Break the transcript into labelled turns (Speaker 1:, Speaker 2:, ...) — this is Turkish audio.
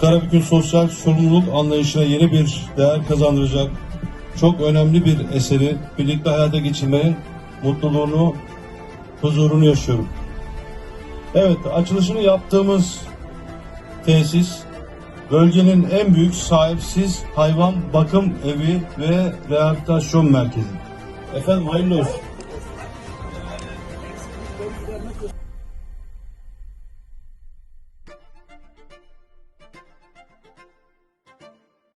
Speaker 1: Karabük'ün sosyal sorumluluk anlayışına yeni bir değer kazandıracak çok önemli bir eseri birlikte hayata geçirmenin mutluluğunu, huzurunu yaşıyorum. Evet, açılışını yaptığımız tesis bölgenin en büyük sahipsiz hayvan bakım evi ve rehabilitasyon merkezi. Efendim hayırlı olsun.